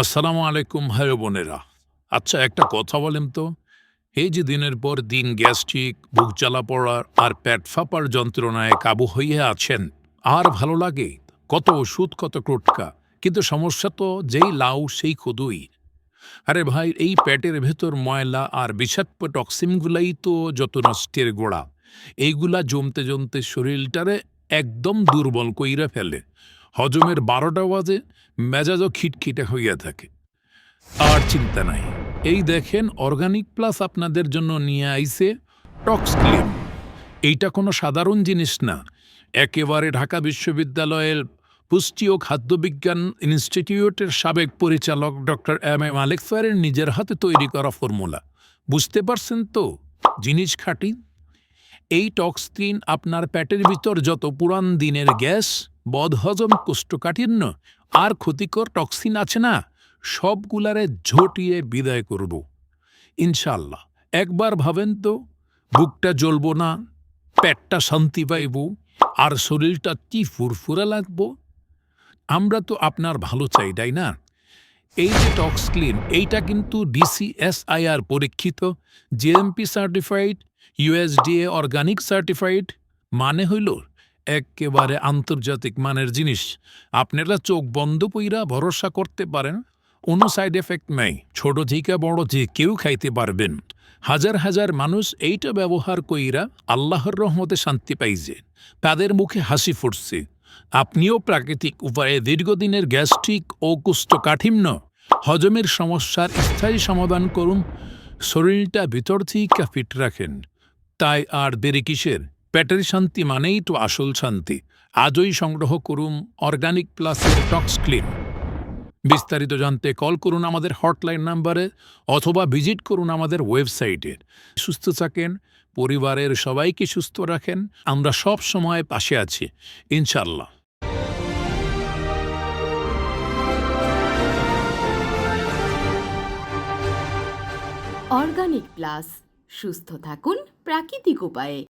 আসসালামু আলাইকুম, ভাই বোনেরা। আচ্ছা একটা কথা বলেন তো। এই যে দিনের পর দিন গ্যাস্ট্রিক, বুক জ্বালা পড়ার আর প্যাট ফাঁপার যন্ত্রণায় কাবু হইয়া আছেন, আর ভালো লাগে? কত ওষুধ, কত টোটকা। কিন্তু সমস্যা তো যেই লাউ, সেই খুদুই। আরে ভাই, এই প্যাটের ভেতর ময়লা আর বিষাক্ত টক্সিনগুলাই তো যত নষ্টের গোড়া। এইগুলা জমতে জমতে শরীরটারে একদম দুর্বল কইরা ফেলে। হজমের বারোটা বাজে, মেজাজও খিটখিটে হইয়া থাকে। আর চিন্তা নাই। এই দেখেন অর্গানিক প্লাস আপনাদের জন্য নিয়ে আইছে টক্স ক্লিন এইটা কোনো সাধারণ জিনিস না। একেবারে ঢাকা বিশ্ববিদ্যালয়ের পুষ্টি ও খাদ্যবিজ্ঞান ইনস্টিটিউটের সাবেক পরিচালক ডক্টর এম এম আলেকসয়ারের নিজের হাতে তৈরি করা ফর্মুলা। বুঝতে পারছেন তো? জিনিস খাটি। এই টক্সক্রিন আপনার প্যাটের ভিতর যত পুরান দিনের গ্যাস বদহজম কোষ্ঠকাঠিন্য আর ক্ষতিকর টক্সিন আছে না, সবগুলারে ঝটিয়ে বিদায় করব। ইনশাল্লাহ একবার ভাবেন তো, বুকটা জ্বলব না, পেটটা শান্তি পাইব, আর শরীরটা কি ফুরফুরা লাগবো? আমরা তো আপনার ভালো চাই, তাই না? এই যে টক্স ক্লিন এইটা কিন্তু ডিসিএসআইআর পরীক্ষিত GMP certified USDA organic certified মানে হইল একেবারে আন্তর্জাতিক মানের জিনিস। আপনারা চোখ বন্ধ পইরা ভরসা করতে পারেন, কোনো সাইড এফেক্ট নাই। ছোট থেকে বড় যে কেউ খাইতে পারবেন। হাজার হাজার মানুষ এইটা ব্যবহার কইরা আল্লাহর রহমতে শান্তি পাইছে। তাদের মুখে হাসি ফুটছে। আপনিও প্রাকৃতিক উপায়ে দীর্ঘদিনের গ্যাস্ট্রিক ও কুষ্ঠকাঠিন্য, হজমের সমস্যার স্থায়ী সমাধান করুন, শরীরটা ভিতর থেকে ফিট রাখেন। তাই আর দেরি কিসের? পেটের শান্তি মানেই তো আসল শান্তি। আজই সংগ্রহ করুন অর্গানিক প্লাসের টক্স ক্লিন। বিস্তারিত জানতে কল করুন আমাদের হটলাইন নাম্বারে অথবা ভিজিট করুন আমাদের ওয়েবসাইটে। সুস্থ থাকেন, পরিবারের সবাইকে সুস্থ রাখেন, আমরা সব সময় পাশে আছি ইনশাল্লাহ অর্গানিক প্লাস, সুস্থ থাকুন প্রাকৃতিক উপায়ে।